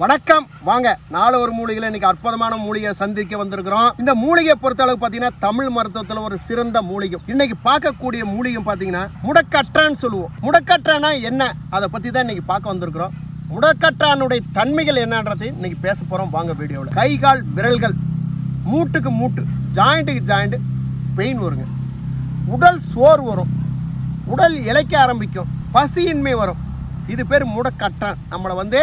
வணக்கம். வாங்க நாலு ஒரு மூலிகையில் இன்னைக்கு அற்புதமான மூலிகையை சந்திக்க வந்திருக்கிறோம். இந்த மூலிகையை பொறுத்த அளவுக்கு பார்த்தீங்கன்னா தமிழ் மருத்துவத்தில் ஒரு சிறந்த மூலிகை. இன்னைக்கு பார்க்கக்கூடிய மூலிகை பார்த்தீங்கன்னா முடக்கற்றான்னு சொல்லுவோம். முடக்கற்றானா என்ன? அதை பற்றி தான் இன்னைக்கு பார்க்க வந்திருக்கிறோம். முடக்கற்றானுடைய தன்மைகள் என்னன்றது இன்னைக்கு பேச போகிறோம் வாங்க வீடியோவில். கை கால் விரல்கள் மூட்டுக்கு மூட்டு ஜாயிண்ட்டுக்கு ஜாயிண்ட் பெயின் வருங்க. உடல் சோர் வரும். உடல் இழைக்க ஆரம்பிக்கும். பசியின்மை வரும். இது பேர் முடக்கற்றான் நம்மளை வந்து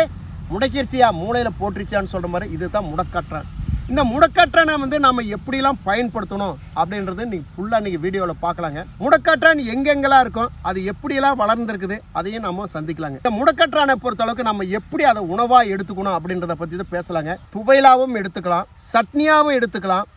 முடக்கிருச்சியா? மூளையில் போட்டுருச்சியான்னு சொல்கிற மாதிரி இதுதான் முடக்கற்றான் இந்த முடக்கற்றனை வந்து நம்ம எப்படிலாம் பயன்படுத்தணும் அப்படின்றது நீங்கள் ஃபுல்லாக இன்றைக்கி வீடியோவில் பார்க்கலாங்க. முடக்கற்றான் எங்கெங்கெல்லாம் இருக்கும் அது எப்படியெல்லாம் வளர்ந்துருக்குது அதையும் நம்ம சந்திக்கலாங்க. இந்த முடக்கற்றானை பொறுத்தளவுக்கு நம்ம எப்படி அதை உணவாக எடுத்துக்கணும் அப்படின்றத பற்றி தான் பேசலாங்க. துவையிலாகவும் எடுத்துக்கலாம் சட்னியாகவும் எடுத்துக்கலாம்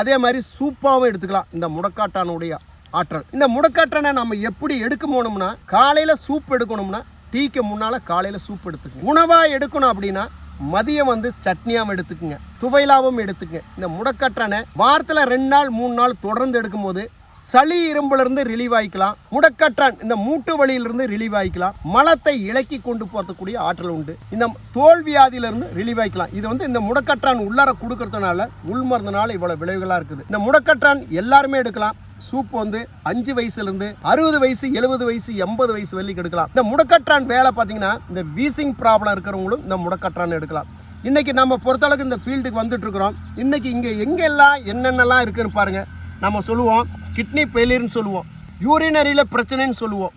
அதே மாதிரி சூப்பாகவும் எடுத்துக்கலாம். இந்த முடக்காட்டானுடைய ஆற்றல். இந்த முடக்காட்டனை நம்ம எப்படி எடுக்க போகணும்னா காலையில் சூப் எடுக்கணும்னா டீக்கு முன்னால் காலையில் சூப் எடுத்துக்கோங்க. உணவாக எடுக்கணும் அப்படின்னா மதியம் வந்து சட்னியாகவும் எடுத்துக்குங்க. துவையலாகவும் எடுத்துக்கங்க. இந்த முடக்கற்றனை வாரத்தில் ரெண்டு நாள் மூணு நாள் தொடர்ந்து எடுக்கும்போது சளி இரும்புலேருந்து ரிலீவ் ஆகிக்கலாம். முடக்கற்றான் இந்த மூட்டு வழியிலிருந்து ரிலீவ் ஆகிக்கலாம். மலத்தை இலக்கி கொண்டு போகிறதுக்கூடிய ஆற்றல் உண்டு. இந்த தோல் வியாதியிலிருந்து ரிலீவ் ஆகிக்கலாம். இது வந்து இந்த முடக்கற்றான் உள்ளார கொடுக்கறதுனால உள்மருந்தனால இவ்வளோ விளைவுகளாக இருக்குது. இந்த முடக்கற்றான் எல்லாருமே எடுக்கலாம். சூப் வந்து அஞ்சு வயசுல இருந்து அறுபது வயசு எழுபது வயசு எண்பது வயசு வரைக்கும் எடுக்கலாம் இந்த முடக்கற்றான் வேலை பார்த்தீங்கன்னா இந்த வீசிங் ப்ராப்ளம் இருக்கிறவங்களும் இந்த முடக்கற்றான் எடுக்கலாம். இன்னைக்கு நம்ம பொறுத்தளவுக்கு இந்த ஃபீல்டுக்கு வந்துட்டு இருக்கிறோம் இன்னைக்கு இங்கே எங்கெல்லாம் என்னென்னலாம் இருக்குன்னு பாருங்க. நம்ம சொல்லுவோம் கிட்னி ஃபெயிலியர்னு சொல்லுவோம் யூரினரியில் பிரச்சனைன்னு சொல்லுவோம்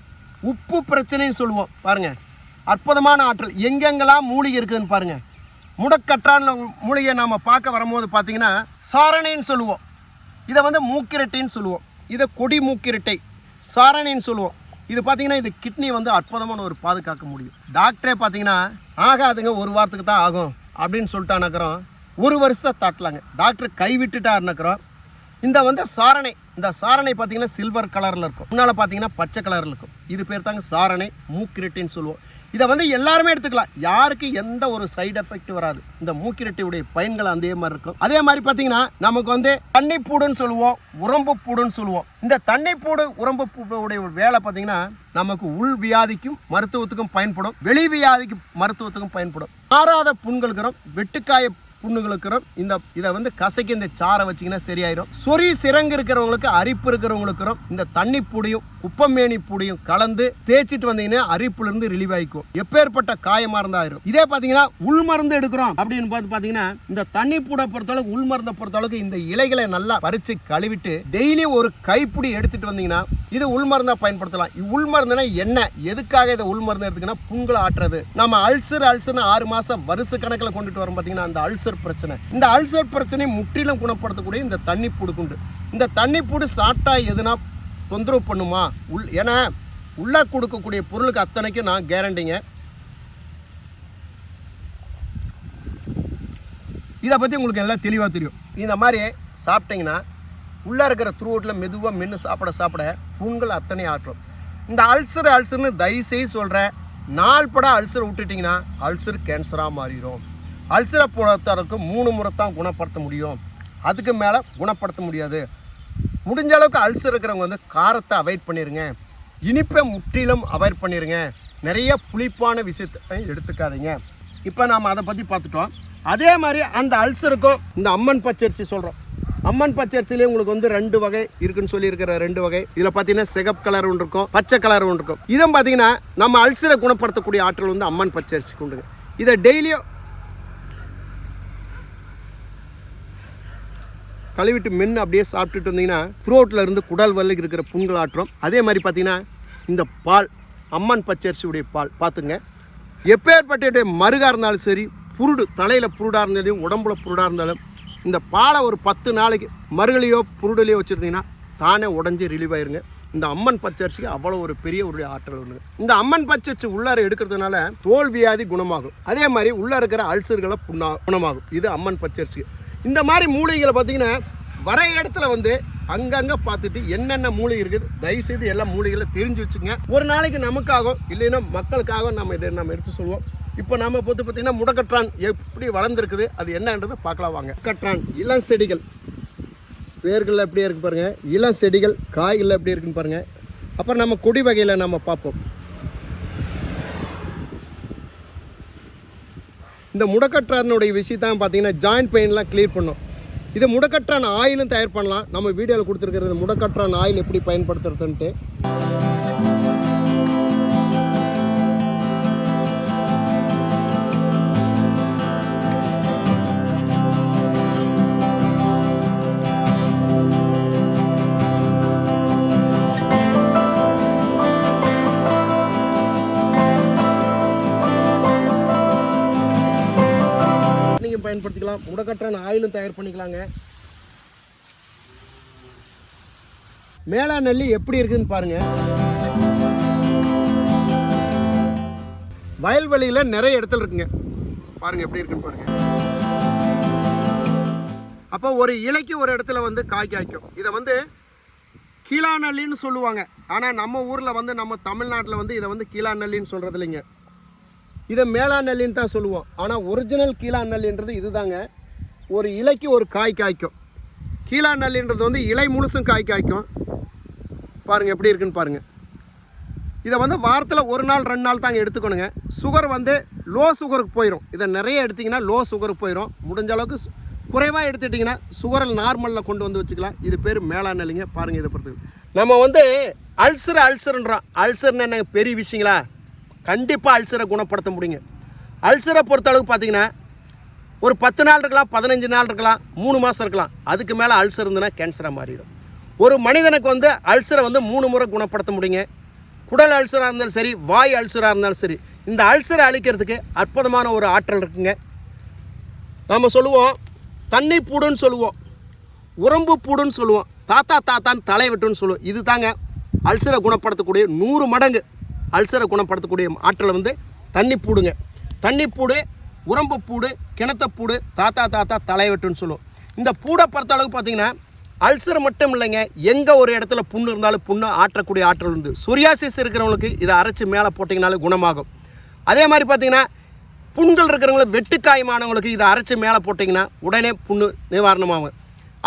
உப்பு பிரச்சனைன்னு சொல்லுவோம். பாருங்க அற்புதமான ஆற்றல். எங்கெங்கெல்லாம் மூலிகை இருக்குதுன்னு பாருங்க. முடக்கற்றான் மூலிகையை நாம் பார்க்க வரும்போது பார்த்தீங்கன்னா சாரணைன்னு சொல்லுவோம். இதை வந்து மூக்கிரட்டின்னு சொல்லுவோம். இதை கொடி மூக்கிரட்டை சாரணைன்னு சொல்லுவோம். இது பார்த்தீங்கன்னா இது கிட்னி வந்து அற்புதமான ஒரு பாதுகாக்க முடியும். டாக்டரே பார்த்தீங்கன்னா ஆகாதுங்க ஒரு வாரத்துக்கு தான் ஆகும் அப்படின்னு சொல்லிட்டானக்கிறோம் ஒரு வருஷத்தை தட்டலாங்க. டாக்டர் கைவிட்டுட்டாருனக்கிறோம் இந்த வந்து சாரணை இந்த சாரணை பார்த்தீங்கன்னா சில்வர் கலரில் இருக்கும். முன்னால் பார்த்தீங்கன்னா பச்சை கலரில் இருக்கும். இது பேர் தாங்க சாரணை மூக்கிரட்டின்னு சொல்லுவோம். இதை வந்து எல்லாருமே எடுத்துக்கலாம். யாருக்கு எந்த ஒரு சைடு எஃபெக்ட் வராது. இந்த மூக்கிரட்டியுடைய பயன்கள் அதே மாதிரி இருக்கும். அதே மாதிரி பார்த்தீங்கன்னா நமக்கு வந்து தண்ணிப்பூடுன்னு சொல்லுவோம் உரம்பு பூடுன்னு சொல்லுவோம். இந்த தண்ணிப்பூடு உரம்பு பூடைய வேலை பார்த்தீங்கன்னா நமக்கு உள் வியாதிக்கும் மருத்துவத்துக்கும் பயன்படும் வெளி வியாதிக்கு மருத்துவத்துக்கும் பயன்படும். ஆறாத புண்களுக்கிறோம் வெட்டுக்காய புண்ணுகளுக்கிறோம் இந்த இதை வந்து கசைக்கு இந்த சாரை வச்சிங்கன்னா சரியாயிரும். சொறி சிறங்கு இருக்கிறவங்களுக்கு அரிப்பு இருக்கிறவங்களுக்குறோம் இந்த தண்ணி பூடியும் உப்பமேனி பூடியும் கலந்து தேய்ச்சிட்டு வந்தீங்கன்னா அரிப்புல இருந்து ரிலீவ் ஆயிக்கும். எப்பேற்பட்ட காயமா இருந்தாயிரும் இதே பாத்தீங்கன்னா உள் மருந்து எடுக்கிறோம் அப்படின்னு பார்த்து பாத்தீங்கன்னா இந்த தண்ணி பூட பொறுத்தளவுக்கு உள் மருந்தை பொறுத்தளவுக்கு இந்த இலைகளை நல்லா பறிச்சு கழுவிட்டு டெய்லி ஒரு கைப்பிடி எடுத்துட்டு வந்தீங்கன்னா இது உள் மருந்தா பயன்படுத்தலாம். உள் மருந்துனா என்ன? எதுக்காக இதை உள் மருந்து எடுத்துக்கன்னா புண்களை ஆட்டுறது. நம்ம அல்சர் அல்சர்னு ஆறு மாசம் வருஷ கணக்கில் கொண்டுட்டு வரோம் பாத்தீங்கன்னா அந்த அல்சர் பிரச்சனை. இந்த அல்சர் பிரச்சனை முற்றிலும் குணப்படுத்தக்கூடிய இந்த தண்ணி பூடுக்குண்டு இந்த தண்ணி பூடு சாப்பிட்டா எதுனா தொந்தரவு பண்ணுமா? உள் ஏன்னா உள்ளே கொடுக்கக்கூடிய பொருளுக்கு அத்தனைக்கும் நான் கேரண்டிங்க இதை பற்றி உங்களுக்கு எல்லாம் தெளிவாக தெரியும். இந்த மாதிரி சாப்பிட்டீங்கன்னா உள்ளே இருக்கிற த்ரூட்டில் மெதுவாக மென்று சாப்பிட சாப்பிட புண்கள் அத்தனை ஆற்றும் இந்த அல்சர் அல்சர்னு தயவுசெய்து சொல்கிறேன் நாள் பட அல்சர் விட்டுட்டிங்கன்னா அல்சர் கேன்சராக மாறிடும் அல்சரை பொறுத்தவரைக்கும் மூணு முறை தான் குணப்படுத்த முடியும். அதுக்கு மேலே குணப்படுத்த முடியாது. முடிஞ்ச அளவுக்கு அல்சர் இருக்கிறவங்க வந்து காரத்தை அவாய்ட் பண்ணிடுங்க இனிப்பை முற்றிலும் அவாய்ட் பண்ணிடுங்க நிறைய புளிப்பான விஷயத்தை எடுத்துக்காதீங்க. இப்போ நாம் அதை பற்றி பார்த்துட்டோம். அதே மாதிரி அந்த அல்சருக்கும் இந்த அம்மன் பச்சரிசி சொல்கிறோம் அம்மன் பச்சரிசிலே உங்களுக்கு வந்து ரெண்டு வகை இருக்குன்னு சொல்லியிருக்கிற ரெண்டு வகை. இதில் பார்த்தீங்கன்னா சிகப்பு கலர் ஒன்று இருக்கும் பச்சை கலர் ஒன்று இருக்கும். இதுவும் பார்த்தீங்கன்னா நம்ம அல்சரை குணப்படுத்தக்கூடிய ஆற்றல் வந்து அம்மன் பச்சரிசிக்கு உண்டுங்க. இதை டெய்லியும் கழுவிட்டு மென்று அப்படியே சாப்பிட்டுட்டு வந்தீங்கன்னா த்ரோட்டில் இருந்து குடல் வரல இருக்கிற புண்கள் ஆற்றம் அதே மாதிரி பார்த்தீங்கன்னா இந்த பால் அம்மன் பச்சரிசியுடைய பால் பார்த்துங்க. எப்பேற்பட்ட மருகாக இருந்தாலும் சரி புருடு தலையில் புருடாக இருந்தாலும் உடம்புல புருடாக இருந்தாலும் இந்த பாலை ஒரு பத்து நாளைக்கு மருகலையோ புருடலையோ வச்சுருந்தீங்கன்னா தானே உடஞ்சி ரிலீவ் ஆயிருங்க. இந்த அம்மன் பச்சரிசிக்கு அவ்வளோ ஒரு பெரிய ஒரு ஆற்றல் ஒன்று இந்த அம்மன் பச்சரிசி உள்ளார எடுக்கிறதுனால தோல் வியாதி குணமாகும். அதே மாதிரி உள்ளே இருக்கிற அல்சர்களை புண்ணா குணமாகும். இது அம்மன் பச்சரிசி. இந்த மாதிரி மூலிகைகளை பார்த்தீங்கன்னா வர இடத்துல வந்து அங்கங்கே பார்த்துட்டு என்னென்ன மூலிகை இருக்குது தயவுசெய்து எல்லா மூலிகளை தெரிஞ்சு வச்சுங்க. ஒரு நாளைக்கு நமக்காகவும் இல்லைன்னா மக்களுக்காக நம்ம இதை நம்ம எடுத்து சொல்லுவோம் இப்போ நம்ம பொறுத்து பார்த்தீங்கன்னா முடக்கற்றான் எப்படி வளர்ந்துருக்குது அது என்னன்றதை பார்க்கலாம் வாங்க. கற்றான் இளம் செடிகள். வேர்கள் எப்படியா இருக்கு பாருங்கள் இளம் செடிகள் காய்கள் எப்படி இருக்குன்னு பாருங்கள் அப்புறம் நம்ம கொடி வகையில் நம்ம பார்ப்போம். இந்த முடக்கற்றானுடைய விஷயத்தான் பார்த்தீங்கன்னா ஜாயிண்ட் பெயின்லாம் க்ளியர் பண்ணும். இது முடக்கற்றான் ஆயிலும் தயார் பண்ணலாம். நம்ம வீடியோவில் கொடுத்துருக்கிறது முடக்கற்றான் ஆயில் எப்படி பயன்படுத்துறதுன்ட்டு. நீங்கள் பயன்படுத்திக்கலாம் ஆயிலும் தயார் பண்ணிக்கலாங்க. மேலா நெல்லி எப்படி இருக்குதுன்னு பாருங்க. வயல்வெளியில் நிறைய இடத்துல இருக்குங்க. பாருங்க எப்படி இருக்குன்னு பாருங்க. அப்போ ஒரு இலைக்கு ஒரு இடத்துல வந்து காய் காய்க்கும். இதை வந்து கீழாநெல்லின்னு சொல்லுவாங்க. ஆனால் நம்ம ஊரில் வந்து நம்ம தமிழ்நாட்டில் வந்து இதை வந்து கீழாநெல்லின்னு சொல்கிறது இல்லைங்க. இதை மேலா நெல்லின்னு தான் சொல்லுவோம். ஆனால் ஒரிஜினல் கீழா நெல்லின்றது இதுதாங்க. ஒரு இலைக்கு ஒரு காய் காய்க்கும். கீழா நெல்லின்றது வந்து இலை முழுசும் காய் காய்க்கும். பாருங்கள் எப்படி இருக்குன்னு பாருங்கள் இதை வந்து வாரத்தில் ஒரு நாள் ரெண்டு நாள் தாங்க எடுத்துக்கணுங்க. சுகர் வந்து லோ சுகருக்கு போயிடும் இதை நிறைய எடுத்திங்கன்னா லோ சுகருக்கு போயிடும் முடிஞ்ச அளவுக்கு குறைவாக எடுத்துட்டிங்கன்னா சுகரில் நார்மலில் கொண்டு வந்து வச்சுக்கலாம். இது பேர் மேலா நெல்லிங்க பாருங்கள் இதை பொறுத்து. நம்ம வந்து அல்சர் அல்சருன்றோம் அல்சர்னு என்ன பெரிய விஷயங்களா? கண்டிப்பாக அல்சரை குணப்படுத்த முடியுங்க. அல்சரை பொறுத்த அளவுக்கு பார்த்தீங்கன்னா ஒரு பத்து நாள் இருக்கலாம் பதினஞ்சு நாள் இருக்கலாம் மூணு மாதம் இருக்கலாம் அதுக்கு மேலே அல்சர் இருந்ததுன்னா கேன்சராக மாறிடும். ஒரு மனிதனுக்கு வந்து அல்சரை வந்து மூணு முறை குணப்படுத்த முடியுங்க. குடல் அல்சராக இருந்தாலும் சரி வாய் அல்சராக இருந்தாலும் சரி இந்த அல்சரை அழிக்கிறதுக்கு அற்புதமான ஒரு ஆற்றல் இருக்குங்க. நம்ம சொல்லுவோம் தண்ணி பூடுன்னு சொல்லுவோம் உரம்பு பூடுன்னு சொல்லுவோம் தாத்தா தாத்தான்னு தலை வெட்டுன்னு சொல்லுவோம். இது தாங்க அல்சரை குணப்படுத்தக்கூடிய நூறு மடங்கு. அல்சரை குணப்படுத்தக்கூடிய ஆற்றல் வந்து தண்ணி பூடுங்க. தண்ணி பூடு உரம்பு பூடு கிணத்தப்பூடு தாத்தா தாத்தா தலைவெட்டுன்னு சொல்லுவோம். இந்த பூடை பொறுத்த அளவுக்கு பார்த்தீங்கன்னா அல்சர் மட்டும் இல்லைங்க. எங்கே ஒரு இடத்துல புண்ணு இருந்தாலும் புண்ணை ஆற்றக்கூடிய ஆற்றல் உண்டு. சொரியாசிஸ் இருக்கிறவங்களுக்கு இதை அரைச்சி மேலே போட்டிங்கனாலே குணமாகும். அதே மாதிரி பார்த்தீங்கன்னா புண்கள் இருக்கிறவங்களுக்கு வெட்டுக்காயமானவங்களுக்கு இதை அரைச்சி மேலே போட்டிங்கன்னா உடனே புண்ணு நிவாரணமாகும்.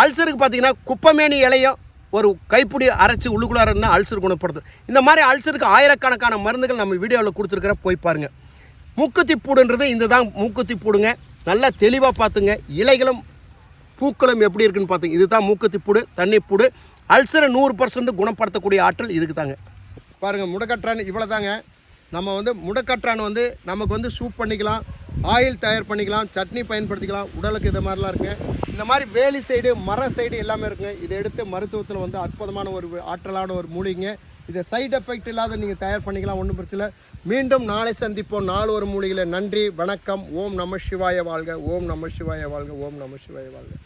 அல்சருக்கு பார்த்தீங்கன்னா குப்பமேனி இலையும் ஒரு கைப்பிடி அரைச்சி உள்ளுக்குள்ளார அல்சர் குணப்படுத்து. இந்த மாதிரி அல்சருக்கு ஆயிரக்கணக்கான மருந்துகள் நம்ம வீடியோவில் கொடுத்துருக்குற போய் பாருங்கள் மூக்குத்தி பூடுன்றது இந்த தான் மூக்குத்தி பூடுங்க நல்லா தெளிவாக பார்த்துங்க. இலைகளும் பூக்களும் எப்படி இருக்குன்னு பார்த்துங்க இதுதான் மூக்குத்தி பூடு தண்ணி பூடு அல்சரை நூறு பர்சன்ட் குணப்படுத்தக்கூடிய ஆற்றல் இதுக்கு தாங்க பாருங்கள் முடக்கற்றான் இவ்வளோ தாங்க நம்ம வந்து முடக்கற்றான் வந்து நமக்கு வந்து சூப் பண்ணிக்கலாம். ஆயில் தயார் பண்ணிக்கலாம் சட்னி பயன்படுத்திக்கலாம் உடலுக்கு இது மாதிரிலாம் இருக்குங்க இந்த மாதிரி வேலி சைடு மர சைடு எல்லாமே இருக்குங்க. இதை எடுத்து மருத்துவத்தில் வந்து அற்புதமான ஒரு ஆற்றலான ஒரு மூலிகைங்க. இதை சைடு எஃபெக்ட் இல்லாத நீங்கள் தயார் பண்ணிக்கலாம் ஒன்றும் பிரச்சனை இல்லை. மீண்டும் நாளை சந்திப்போம். நாலு ஒரு மூலிகையில். நன்றி வணக்கம். ஓம் நம சிவாய வாழ்க. ஓம் நம சிவாய வாழ்க. ஓம் நம சிவாய வாழ்க.